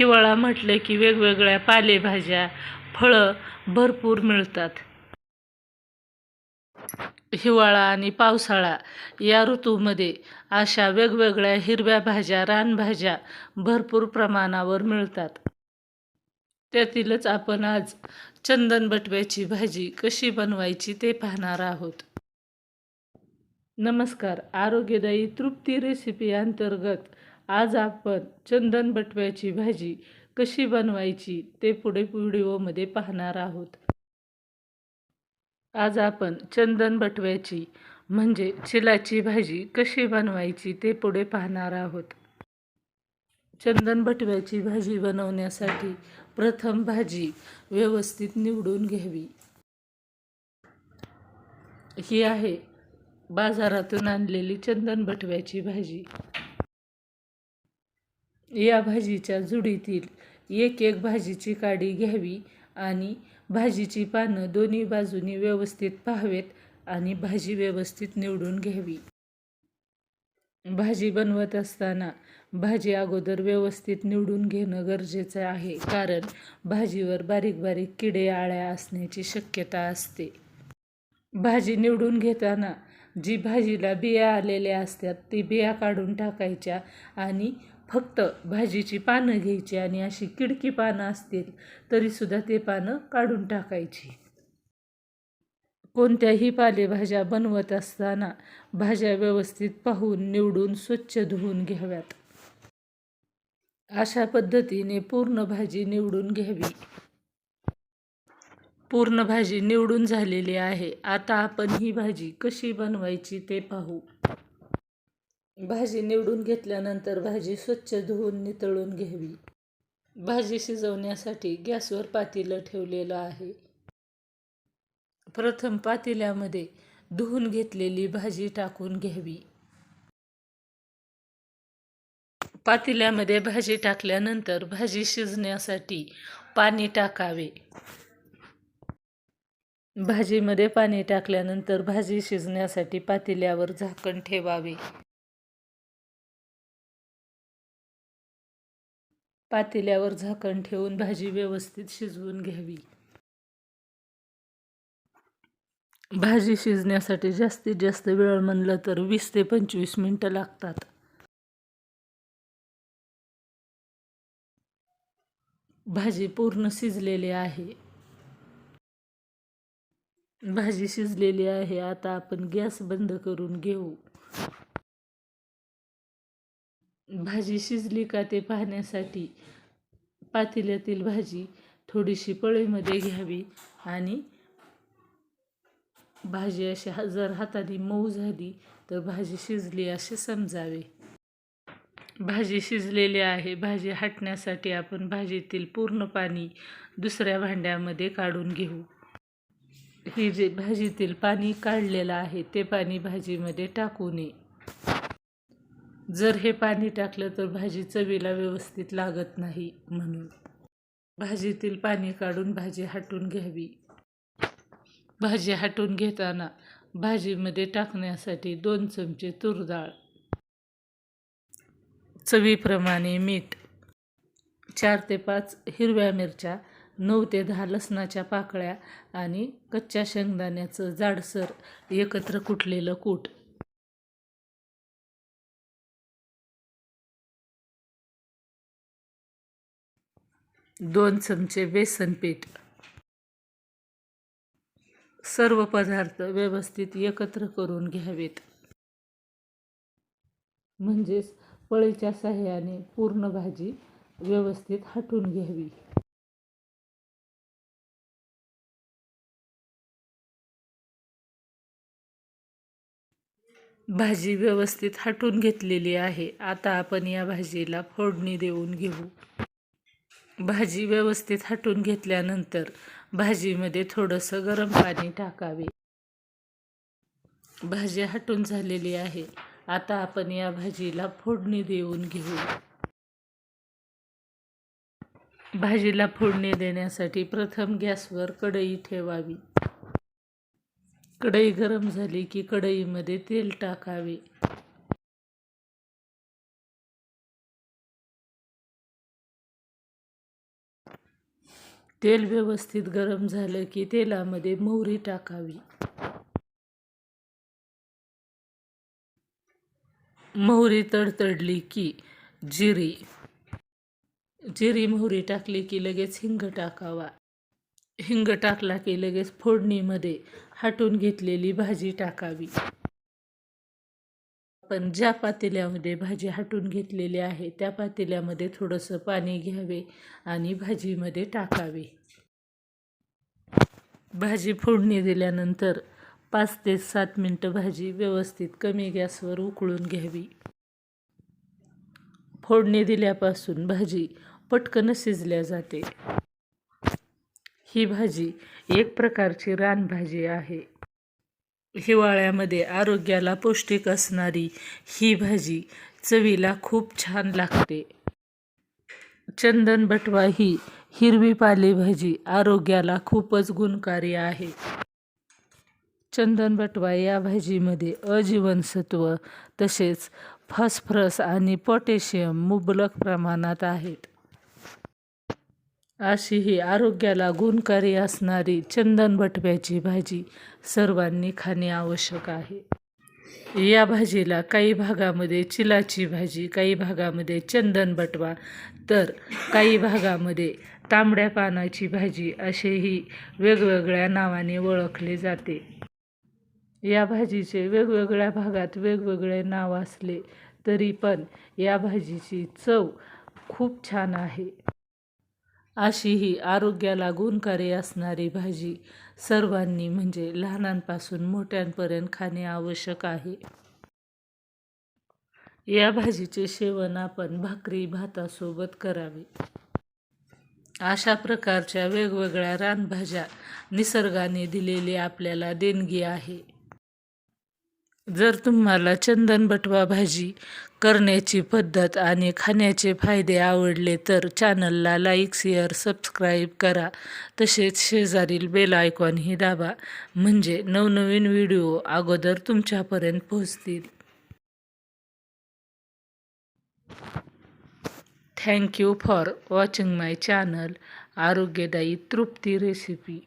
हिवाळा म्हटलं की वेगवेगळ्या पालेभाज्या फळं भरपूर मिळतात. हिवाळा आणि पावसाळा या ऋतूमध्ये अशा वेगवेगळ्या हिरव्या भाज्या रानभाज्या भरपूर प्रमाणावर मिळतात. त्यातीलच आपण आज चंदन बटव्याची भाजी कशी बनवायची ते पाहणार आहोत. नमस्कार. आरोग्यदायी तृप्ती रेसिपी अंतर्गत आज आपण चंदन बटव्याची भाजी कशी बनवायची ते पुढे व्हिडिओमध्ये पाहणार आहोत. आज आपण चंदन बटव्याची म्हणजे चिलाची भाजी कशी बनवायची ते पुढे पाहणार आहोत. चंदन बटव्याची भाजी बनवण्यासाठी प्रथम भाजी व्यवस्थित निवडून घ्यावी. ही आहे बाजारातून आणलेली चंदन बटव्याची भाजी. या भाजीच्या जुडीतील एक एक भाजीची काडी घ्यावी आणि भाजीची पानं दोन्ही बाजूनी व्यवस्थित पाहावेत आणि भाजी व्यवस्थित निवडून घ्यावी. भाजी बनवत असताना भाजी अगोदर व्यवस्थित निवडून घेणं गरजेचं आहे कारण भाजीवर बारीक बारीक किडे आळ्या असण्याची शक्यता असते. भाजी निवडून घेताना जी भाजीला बिया आलेल्या असतात ती बिया काढून टाकायच्या आणि फक्त भाजीची पानं घ्यायची आणि अशी किडकी पानं असतील तरीसुद्धा ते पानं काढून टाकायची. कोणत्याही पालेभाज्या बनवत असताना भाज्या व्यवस्थित पाहून निवडून स्वच्छ धुवून घ्याव्यात. अशा पद्धतीने पूर्ण भाजी निवडून घ्यावी. पूर्ण भाजी निवडून झालेली आहे. आता आपण ही भाजी कशी बनवायची ते पाहू. भाजी निवडून घेतल्यानंतर भाजी स्वच्छ धुवून नितळून घ्यावी. भाजी शिजवण्यासाठी गॅसवर पातेलं ठेवलेलं आहे. प्रथम पातेल्यामध्ये धुवून घेतलेली भाजी टाकून घ्यावी. पातेल्यामध्ये भाजी टाकल्यानंतर भाजी शिजण्यासाठी पाणी टाकावे. भाजीमध्ये पाणी टाकल्यानंतर भाजी शिजण्यासाठी पातेल्यावर झाकण ठेवावे. पातेल्यावर झाकण ठेवून भाजी व्यवस्थित शिजवून घ्यावी. भाजी शिजण्यासाठी जास्तीत जास्त वेळ म्हणलं तर वीस ते पंचवीस मिनटं लागतात. भाजी पूर्ण शिजलेली आहे. भाजी शिजलेली आहे. आता आपण गॅस बंद करून घेऊ. भाजी शिजली का ते पाहण्यासाठी पातेल्यातील भाजी थोडीशी पळीमध्ये घ्यावी आणि भाजी अशी जर हाताने मऊ झाली तर भाजी शिजली असे समजावे. भाजी शिजलेली आहे. भाजी हटण्यासाठी आपण भाजीतील पूर्ण पाणी दुसऱ्या भांड्यामध्ये काढून घेऊ. ही जे भाजीतील पाणी काढलेलं आहे ते पाणी भाजीमध्ये टाकू नये. जर हे पाणी टाकलं तर भाजी चवीला व्यवस्थित लागत नाही म्हणून. भाजीतील पाणी काढून भाजी हटून घ्यावी. भाजी हटून घेताना भाजीमध्ये टाकण्यासाठी दोन चमचे तूर डाळ. चवीप्रमाणे मीठ. चार ते पाच हिरव्या मिरच्या नऊ ते दहा लसणाच्या पाकळ्या आणि कच्च्या शेंगदाण्याचं जाडसर एकत्र कुटलेलं कूट. दोन चमचे बेसन पीठ. सर्व पदार्थ व्यवस्थित एकत्र करून घ्यावेत. म्हणजेच पळीच्या साह्याने पूर्ण भाजी व्यवस्थित हटून घ्यावी. भाजी व्यवस्थित हटून घेतलेली आहे. आता आपण या भाजीला फोडणी देऊन घेऊ. भाजी व्यवस्थित हटून घेतल्यानंतर भाजीमध्ये थोडंसं गरम पाणी टाकावे. भाजी हटून झालेली आहे. आता आपण या भाजीला फोडणी देऊन घेऊ. भाजीला फोडणी देण्यासाठी प्रथम गॅसवर कढई ठेवावी. कढई गरम झाली की कढईमध्ये तेल टाकावे. तेल व्यवस्थित गरम झालं की तेलामध्ये मोहरी टाकावी. मोहरी तडतडली की जिरी. जिरी मोहरी टाकली की लगेच हिंग टाकावा. हिंग टाकला की लगेच फोडणीमध्ये हाटून घेतलेली भाजी टाकावी. आपण ज्या पातेल्यामध्ये भाजी हाटून घेतलेली आहे. त्या पातेल्यामध्ये थोडंसं पाणी घ्यावे आणि भाजीमध्ये टाकावे. भाजी फोडणी दिल्यानंतर पाच ते सात मिनटं भाजी व्यवस्थित कमी गॅसवर उकळून घ्यावी. फोडणी दिल्यापासून भाजी पटकन शिजल्या जाते. ही भाजी एक प्रकारची रानभाजी आहे. हिवाळ्यामध्ये आरोग्याला पौष्टिक असणारी ही भाजी चवीला खूप छान लागते. चंदन बटवा ही हिरवी पालेभाजी आरोग्याला खूपच गुणकारी आहे. चंदन बटवा या भाजीमध्ये अजीवनसत्व तसेच फॉस्फरस आणि पोटॅशियम मुबलक प्रमाणात आहेत. अशी ही आरोग्याला गुणकारी असणारी चंदन बटव्याची भाजी सर्वांनी खाणे आवश्यक आहे. या भाजीला काही भागामध्ये चिलाची भाजी काही भागामध्ये चंदन बटवा तर काही भागामध्ये तांबड्या पानाची भाजी असेही वेगवेगळ्या नावाने ओळखले जाते. या भाजीचे वेगवेगळ्या भागात वेगवेगळे नाव असले तरी पण या भाजीची चव खूप छान आहे. अशी ही आरोग्याला गुणकारी असणारी भाजी सर्वांनी म्हणजे लहानांपासून मोठ्यांपर्यंत खाणे आवश्यक आहे. या भाजीचे सेवन आपण भाकरी भातासोबत करावे. अशा प्रकारच्या वेगवेगळ्या रानभाज्या निसर्गाने दिलेली आपल्याला देणगी आहे. जर तुम्हाला चंदन बटवा भाजी करण्याची पद्धत आणि खाण्याचे फायदे आवडले तर चॅनलला लाईक शेअर सबस्क्राईब करा. तसेच शेजारील बेल आयकॉनही दाबा. म्हणजे नवनवीन व्हिडिओ अगोदर तुमच्यापर्यंत पोहोचतील. Thank you for watching my channel आरोग्यदायी तृप्ती रेसिपी